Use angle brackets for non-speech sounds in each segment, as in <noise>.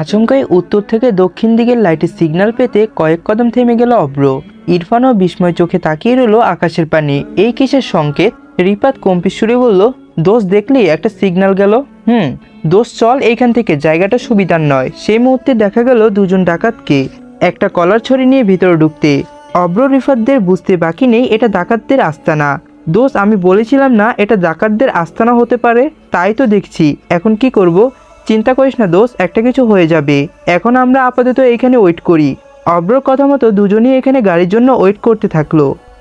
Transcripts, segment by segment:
আচমকাই উত্তর থেকে দক্ষিণ দিকের লাইটের সিগন্যাল পেতে কয়েক কদম থেমে গেল অব্র ইরফানও বিস্ময় চোখে তাকিয়ে রইল আকাশের পানে। এই কিসের সংকেত? রিপাত কম্পিস সুরে বলল, দোষ দেখলি একটা সিগন্যাল গেল। হুম, দোষ চল, এইখান থেকে। জায়গাটা সুবিধার নয়। সেই মুহূর্তে দেখা গেল দুজন ডাকাতকে, একটা কলার ছড়ি নিয়ে ভিতরে ঢুকতে। অব্র রিফাতদের বুঝতে বাকি নেই, এটা ডাকাতদের আস্তানা। দোষ আমি বলেছিলাম না, এটা ডাকাতদের আস্তানা হতে পারে। তাই তো দেখছি। এখন কি করব? চিন্তা করিস না দোষ একটা কিছু হয়ে যাবে। এখন আমরা আপাতত এখানে ওয়েট করি। অব্র কথা মতো দুজনই এখানে গাড়ির জন্য ওয়েট করতে থাকল।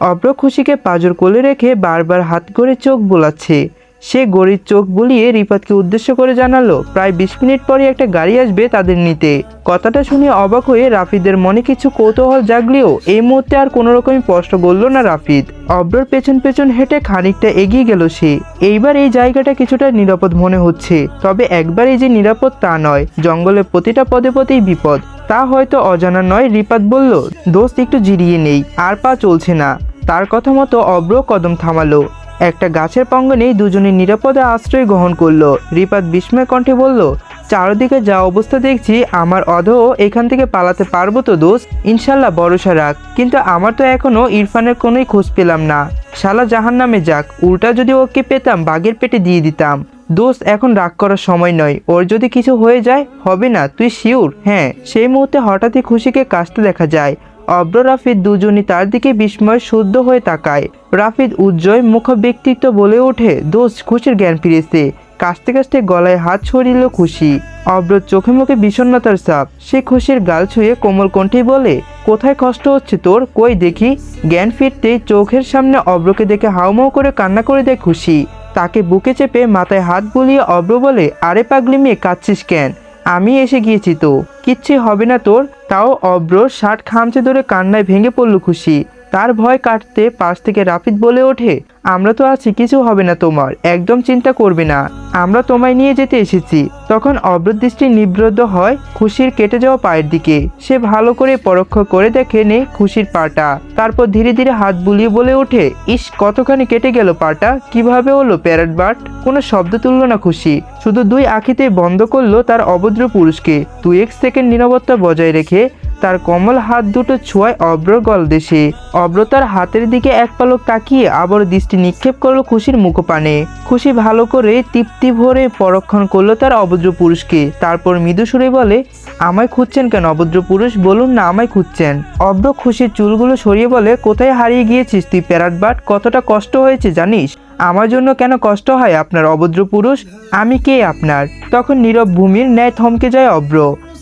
অব্রক খুশিকে পাজর কোলে রেখে বারবার হাত করে চোখ বোলাচ্ছে। সে গড়ির চোখ বুলিয়ে রিপাতকে উদ্দেশ্য করে জানালো, প্রায় বিশ মিনিট পরে একটা গাড়ি আসবে তাদের নিতে। কথাটা শুনে অবাক হয়ে রাফিদের মনে কিছু কৌতূহল জাগলেও এই মুহূর্তে আর কোনো রকমই স্পষ্ট বলল না রাফিদ। অব্রর পেছন পেছন হেঁটে খানিকটা এগিয়ে গেল সে। এইবার এই জায়গাটা কিছুটা নিরাপদ মনে হচ্ছে, তবে একবার এই যে নিরাপদ তা নয়, জঙ্গলের প্রতিটা পদে পদেই বিপদ। তা হয়তো অজানা নয় রিপাত বলল, দোস্ত, একটু জিরিয়ে নেই, আর পা চলছে না। তার কথা মতো অব্র কদম থামালো। একটা গাছের পঙ্গনেই দুজনে নিরাপদে আশ্রয় গ্রহণ করল। রিপাত বিস্ময় কণ্ঠে বলল, চারদিকে যা অবস্থা দেখছি, আমার অধও এখান থেকে পালাতে পারব তো দোষ? ইনশাল্লাহ ভরসা রাখ। কিন্তু আমার তো এখনও ইরফানের কোনোই খোঁজ পেলাম না। শালা জাহান নামে যাক, উল্টা যদি ওকে পেতাম, বাঘের পেটে দিয়ে দিতাম। দোষ এখন রাগ করার সময় নয়। ওর যদি কিছু হয়ে যায়, হবে না। তুই শিওর? হ্যাঁ। সেই মুহূর্তে হঠাৎই খুশিকে কাশতে দেখা যায়। অব্র রাফিদ দুজনই তার দিকে বিস্ময় শুদ্ধ হয়ে তাকায়। রাফিদ উজ্জয় মুখ ব্যক্তিত্ব বলে ওঠে দোষ খুশির জ্ঞান ফিরেছে। কাশতে কাশতে গলায় হাত ছড়িল খুশি। অব্র চোখে মুখে বিষণ্ণতার চাপ সে খুশির গাল ছুঁয়ে কোমল কণ্ঠে বলে, কোথায় কষ্ট হচ্ছে তোর? কই দেখি? জ্ঞান ফিরতেই চোখের সামনে অব্রকে দেখে হাউমাউ করে কান্না করে দেয় খুশি। তাকে বুকে চেপে মাথায় হাত বুলিয়ে অব্র বলে, আরে পাগলি মেয়ে, কাঁদছিস কেন? আমি এসে গিয়েছি তো। কিচ্ছু হবে না তোর। তাও অব্র শার্ট খামচে ধরে কান্নায় ভেঙে পড়ল খুশি। তার ভয় কাটতে পাশ থেকে রাফিদ বলে ওঠে, আমরা তো আছি, কিছু হবে না তোমার, একদম চিন্তা করবে না। আমরা তোমায় নিয়ে যেতে এসেছি। তখন অব্রদৃষ্টি নিবৃদ্ধ হয় খুশির কেটে যাওয়া পায়ের দিকে। সে ভালো করে পরোক্ষ করে দেখে নে খুশির পাটা। তারপর ধীরে ধীরে হাত বুলিয়ে বলে ওঠে, ইস, কতখানি কেটে গেল পাটা, কীভাবে হলো, প্যারেট বাট? কোনো শব্দ তুলল না খুশি। শুধু দুই আখিতে বন্ধ করল তার অভদ্র পুরুষকে। দু এক সেকেন্ড নিরবতা বজায় রেখে তার কমল হাত দুটো ছোঁয়ায় অব্র গলদেশে অব্র তার হাতের দিকে এক পালক তাকিয়ে আবার দৃষ্টি নিক্ষেপ করল খুশির মুখপানে। খুশি ভালো করে তৃপ্তি ভরে পরক্ষণ করল তার অভদ্র পুরুষকে। তারপর মৃদু সুরে বলে, আমায় খুঁজছেন কেন অভদ্র পুরুষ? বলুন না, আমায় খুঁজছেন। অব্র খুশির চুলগুলো সরিয়ে বলে, কোথায় হারিয়ে গিয়েছিস তুই প্যারাট বাট? কতটা কষ্ট হয়েছে জানিস? আমার জন্য কেন কষ্ট হয় আপনার অভদ্র পুরুষ? আমি কে আপনার? তখন নীরব ভূমির ন্যায় থমকে যায় অব্র।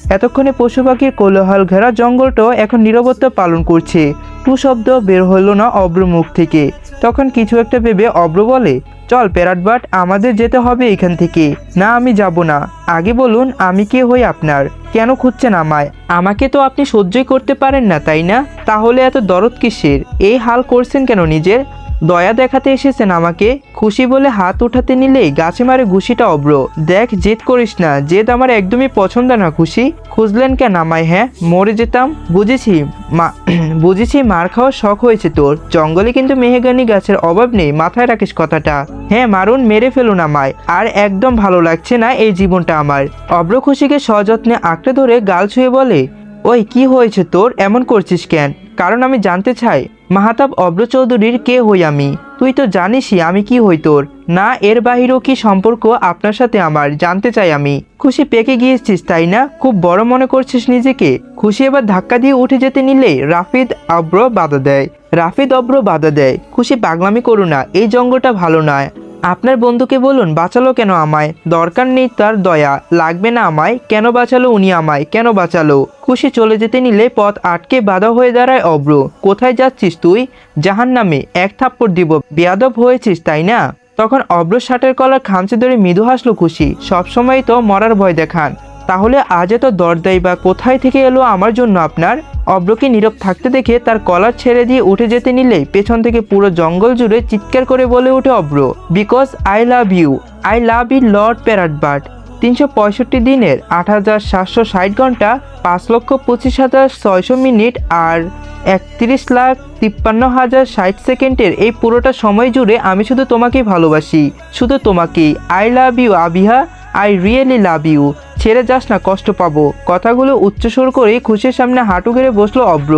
এতক্ষণে পশু পাখির কোলাহল ঘেরা জঙ্গলটাও এখন নীরবতা পালন করছে। টু শব্দ বের হলো না অব্র মুখ থেকে। তখন কিছু একটা ভেবে অব্র বলে, চল প্যারাটবাট আমাদের যেতে হবে এখান থেকে। না, আমি যাব না। আগে বলুন, আমি কে হই আপনার? কেন খুঁজছেন আমায়? আমাকে তো আপনি সহ্যই করতে পারেন না, তাই না? তাহলে এত দরদ কিসের? এই হাল করছেন কেন নিজের? দয়া দেখাতে এসেছেন আমাকে। খুশি বলে হাত উঠাতে নিলেই গাছে মারে ঘুষিটা অব্র। দেখ, জেদ করিস না, জেদ আমার একদমই পছন্দ না, খুশি। খুঁজলেন কেন আমায় হ্যাঁ? মরে যেতাম? বুঝেছি, মা, <clears throat> বুঝেছি মার খাওয়ার শখ হয়েছে তোর। জঙ্গলে কিন্তু মেহেগানি গাছের অভাব নেই, মাথায় রাখিস কথাটা। হ্যাঁ মারুন, মেরে ফেলুন আমায়। আর একদম ভালো লাগছে না এই জীবনটা আমার। অব্র খুশিকে সযত্নে আঁকড়ে ধরে গাল ছুঁয়ে বলে, ওই, কি হয়েছে তোর? এমন করছিস কেন? কারণ আমি জানতে চাই। মাহাতাব অব্র চৌধুরীর কে হই আমি? তুই তো জানিসই আমি কি হই তোর। না, এর বাহিরও কি সম্পর্ক আপনার সাথে আমার? জানতে চাই আমি। খুশি পেকে গিয়েছিস, তাই না? খুব বড় মনে করছিস নিজেকে। খুশি এবার ধাক্কা দিয়ে উঠে যেতে নিলে রাফিদ অব্র বাধা দেয়। রাফিদ অব্র বাধা দেয়। খুশি পাগলামি করো না, এই জঙ্গলটা ভালো নয়। আপনার বন্ধুকে বলুন, বাঁচালো কেন আমায়? দরকার নেই তার দয়া। লাগবে না আমায়? কেন বাঁচালো উনি আমায়? কেন বাঁচালো? খুশি চলে যেতে নিলে পথ আটকে বাধা হয়ে দাঁড়ায় অব্র। কোথায় যাচ্ছিস তুই? জাহান নামে এক থাপ্পড় দিব। বেয়াদব হয়েছিস, তাই না? তখন অব্র শার্টের কলার খামচে ধরে মৃদু হাসলো খুশি। সবসময় তো মরার ভয় দেখান। তাহলে আজ এত দরদাই বা কোথায় থেকে এলো আমার জন্য আপনার? অব্রকে নীরব থাকতে দেখে তার কলার ছেড়ে দিয়ে উঠে যেতে নিলে পেছন থেকে পুরো জঙ্গল জুড়ে চিৎকার করে বলে ওঠে অব্র because I love you I love you lord প্যারাটবার্ট তিনশো পঁয়ষট্টি দিনের আট হাজার সাতশো ষাট ঘণ্টা, পাঁচ লক্ষ পঁচিশ হাজার ছয়শো মিনিট আর একত্রিশ লাখ তিপ্পান্ন হাজার ষাট সেকেন্ডের এই পুরোটা সময় জুড়ে আমি শুধু তোমাকেই ভালোবাসি। শুধু তোমাকেই। I love you Abiha. I really love you ছেড়ে যাস না, কষ্ট পাবো। কথাগুলো উচ্চস্বর করে খুশির সামনে হাঁটু গেড়ে বসল অব্র।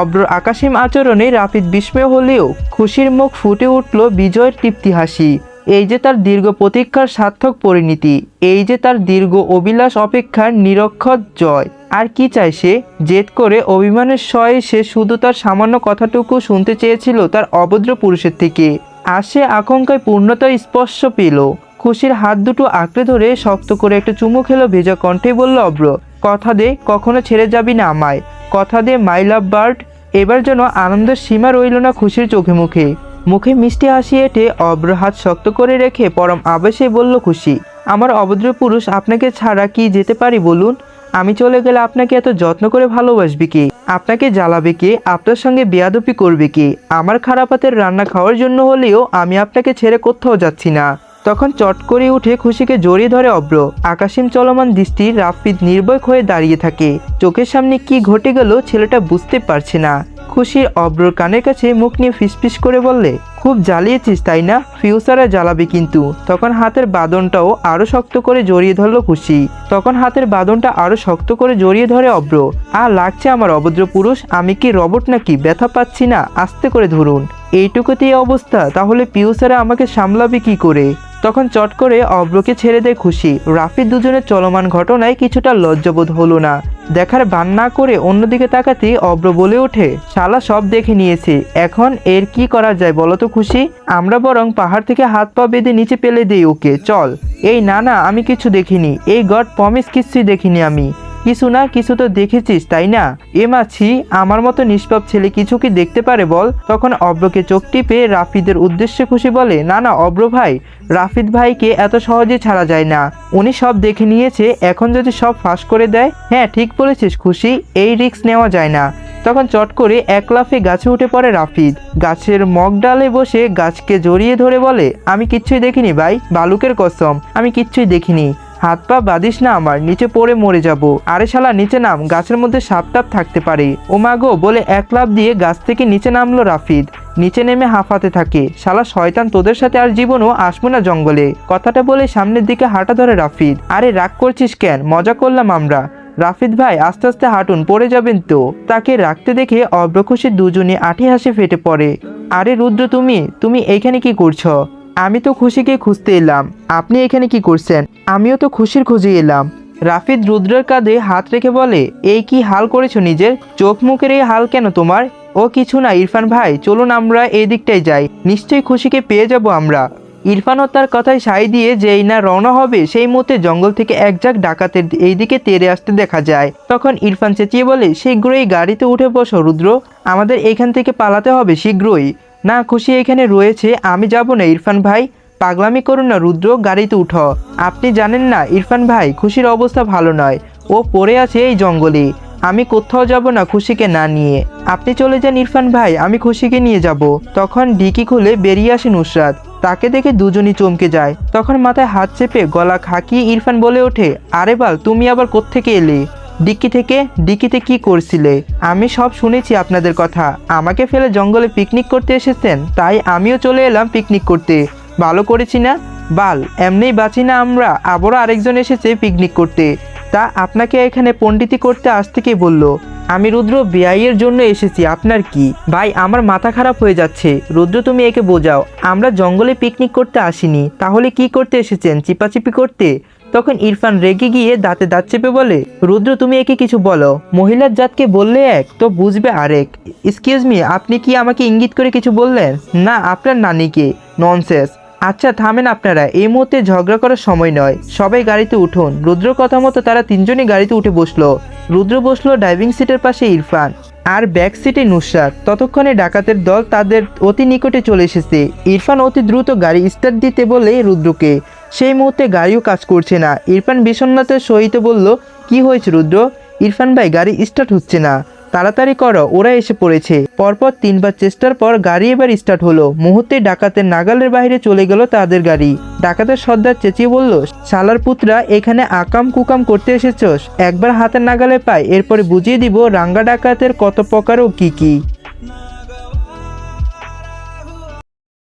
অব্রর আকাশিম আচরণে রাফিদ বিস্ময় হলেও খুশির মুখ ফুটে উঠল বিজয়ের তৃপ্তি হাসি। এই যে তার দীর্ঘ প্রতীক্ষার সার্থক পরিণতি, এই যে তার দীর্ঘ অভিলাষ অপেক্ষার নিরক্ষর জয়। আর কি চায় সে? জেদ করে অভিমানের শয়ে সে শুধু তার সামান্য কথাটুকু শুনতে চেয়েছিল তার অভদ্র পুরুষের থেকে। আর সে আকাঙ্ক্ষায় পূর্ণতা স্পর্শ পেল। খুশির হাত দুটো আঁকড়ে ধরে শক্ত করে একটা চুমু খেলো ভেজা কণ্ঠে বলল, অব্র, কথা দে, কখনো ছেড়ে যাবি না আমায়। কথা দে মাই লাভ বার্ড এবার যেন আনন্দের সীমা রইল না খুশির চোখে মুখে। মুখে মিষ্টি হাসি এঁটে অব্র হাত শক্ত করে রেখে পরম আবেশে বলল, খুশি, আমার অভদ্র পুরুষ আপনাকে ছাড়া কি যেতে পারি বলুন? আমি চলে গেলে আপনাকে এত যত্ন করে ভালোবাসবে কে? আপনাকে জ্বালাবে কে? আপনার সঙ্গে বেয়াদপি করবে কে? আমার খারাপ হাতের রান্না খাওয়ার জন্য হলেও আমি আপনাকে ছেড়ে কোথাও যাচ্ছি না। তখন চট করে উঠে খুশিকে জড়িয়ে ধরে অব্র। আকাশিম চলমান দৃষ্টি রাফিদ নির্ভয় হয়ে দাঁড়িয়ে থাকে। চোখের সামনে কি ঘটে গেল ছেলেটা বুঝতে পারছে না। খুশির অব্রর কানের কাছে মুখ নিয়ে ফিসফিস করে বললে, খুব জ্বালিয়েছিস, তাই না? ফিউচারে জ্বালাবি কিন্তু। তখন হাতের বাদনটাও আরও শক্ত করে জড়িয়ে ধরল খুশি। তখন হাতের বাদনটা আরও শক্ত করে জড়িয়ে ধরে অব্র। আর লাগছে আমার অভদ্র পুরুষ, আমি কি রবট নাকি? ব্যথা পাচ্ছি না, আস্তে করে ধরুন। এইটুকুতেই অবস্থা, তাহলে পিউসারে আমাকে সামলাবে কি করে? তখন চট করে অব্রকে ছেড়ে দেয় খুশি। রাফির দুজনের চলমান ঘটনায় কিছুটা লজ্জাবোধ হলো না। দেখার বান না করে অন্যদিকে তাকাতে অব্র বলে ওঠে, শালা সব দেখে নিয়েছে, এখন এর কি করা যায় বলো তো খুশি? আমরা বরং পাহাড় থেকে হাত পা বেঁধে নিচে পেলে দেই ওকে, চল। এই না না, আমি কিছু দেখিনি, এই গড প্রমিস কিছুই দেখিনি আমি। কিছু না কিছু তো দেখেছিস, তাই না? এ মাছি আমার মতো নিষ্পাপ ছেলে কিছু কি দেখতে পারে বল? তখন অব্রকে চোখ টিপে রাফিদের উদ্দেশ্যে খুশি বলে, না না, অব্র ভাই, রাফিদ ভাইকে এত সহজে ছাড়া যায় না। উনি সব দেখে নিয়েছে, এখন যদি সব ফাঁস করে দেয় হ্যাঁ ঠিক বলেছিস, খুশি, এই রিস্ক নেওয়া যায় না। তখন চট করে এক লাফে গাছে উঠে পড়ে রাফিদ। গাছের মগ ডালে বসে গাছকে জড়িয়ে ধরে বলে, আমি কিচ্ছুই দেখিনি ভাই, বালুকের কসম, আমি কিচ্ছুই দেখিনি। হাত পা বাঁধিস না আমার, নিচে পড়ে মরে যাব। আরে শালা, নিচে নাম, গাছের মধ্যে সাপ টাপ থাকতে পারে। ও মাগো বলে এক লাফ দিয়ে গাছ থেকে নিচে নামলো রাফিদ। নিচে নেমে হাঁফাতে থাকে। শালা, শয়তান, তোদের সাথে আর জীবনও আসব না জঙ্গলে। কথাটা বলে সামনের দিকে হাঁটা ধরে রাফিদ। আরে রাগ করছিস কেন? মজা করলাম আমরা। রাফিদ ভাই, আস্তে আস্তে হাঁটুন, পড়ে যাবেন তো। তাকে রাখতে দেখে অব্রখুশি দুজনে আঠি হাসি ফেটে পড়ে। আরে রুদ্র তুমি তুমি এইখানে কি করছ? আমি তো খুশিকে খুঁজতে এলাম। আপনি এখানে কি করছেন? আমিও তো খুশির খুঁজে এলাম। রাফিদ রুদ্রের কাঁধে হাত রেখে বলে, এই কি হাল করেছ নিজের? চোখ মুখের এই হাল কেন তোমার? ও কিছু না, ইরফান ভাই, চলুন আমরা এই দিকটাই যাই। নিশ্চয়ই খুশিকে পেয়ে যাব আমরা। ইরফানও তার কথায় সাই দিয়ে যেই না রওনা হবে, সেই মুহূর্তে জঙ্গল থেকে এক ঝাঁক ডাকাতের এইদিকে তেরে আসতে দেখা যায়। তখন ইরফান চেঁচিয়ে বলে, শীঘ্রই গাড়িতে উঠে বসো রুদ্র। আমাদের এখান থেকে পালাতে হবে শীঘ্রই। না, খুশি এখানে রয়েছে, আমি যাব না, ইরফান ভাই। পাগলামি করুন না, রুদ্র, গাড়িতে উঠো। আপনি জানেন না, ইরফান ভাই, খুশির অবস্থা ভালো নয়। ও পড়ে আছে এই জঙ্গলে। আমি কোথাও যাব না, খুশিকে না নিয়ে। আপনি চলে যান, ইরফান ভাই, আমি খুশিকে নিয়ে যাব। তখন ডিকি খুলে বেরিয়ে আসে নুসরাত। তাকে দেখে দুজনই চমকে যায়। তখন মাথায় হাত চেপে গলা খাকিয়ে ইরফান বলে ওঠে, আরে বাল, তুমি আবার কোত্থেকে এলে? ডিক্কি থেকে ডিক্কিতে কি করছিলে? আমি সব শুনেছি আপনাদের কথা। আমাকে ফেলে জঙ্গলে পিকনিক করতে এসেছেন, তাই আমিও চলে এলাম পিকনিক করতে। ভালো করেছি না? বাল, এমনিই বাঁচি না আমরা, আবারও আরেকজন এসেছে পিকনিক করতে। তা আপনাকে এখানে পণ্ডিতি করতে আসতে কে বলল? আমি রুদ্র বিআইয়ের জন্য এসেছি, আপনার কি? ভাই, আমার মাথা খারাপ হয়ে যাচ্ছে। রুদ্র, তুমি একে বোঝাও, আমরা জঙ্গলে পিকনিক করতে আসিনি, তাহলে কি করতে এসেছেন? চিপাচিপি করতে? তখন ইরফান রেগে গিয়ে দাঁতে দাঁত চেপে বলে, রুদ্র, তুমি একে কিছু বলো। মহিলার জাতকে বললে এক, তো বুঝবে আরেক। এক্সকিউজ মি আপনি কি আমাকে ইঙ্গিত করে কিছু বললেন? না, আপনার নানিকে। ননসেস আচ্ছা থামেন আপনারা, এই মুহূর্তে ঝগড়া করার সময় নয়। সবাই গাড়িতে উঠুন। রুদ্র কথা মতো তারা তিনজনই গাড়িতে উঠে বসল। রুদ্র বসল ড্রাইভিং সিটের পাশে ইরফান আর ব্যাক সিটে নুসরাত। ততক্ষণে ডাকাতের দল তাদের অতি নিকটে চলে এসেছে। ইরফান অতি দ্রুত গাড়ি স্টার্ট দিতে বলে রুদ্রকে। সেই মুহূর্তে গাড়িও কাজ করছে না। ইরফান বিষণ্ণতার সহিত বলল, কি হয়েছে রুদ্র? ইরফান ভাই, গাড়ি স্টার্ট হচ্ছে না। তাড়াতাড়ি করো, ওরা এসে পড়েছে। পরপর তিনবার চেষ্টার পর গাড়ি এবার স্টার্ট হলো। মুহূর্তে ডাকাতের নাগালের বাইরে চলে গেল তাদের গাড়ি। ডাকাতের সর্দার চেঁচিয়ে বলল, শালার পুত্রা, এখানে আকাম কুকাম করতে এসেছস? একবার হাতের নাগালে পাই, এরপরে বুঝিয়ে দিব রাঙ্গা ডাকাতের কত প্রকার ও কি কি।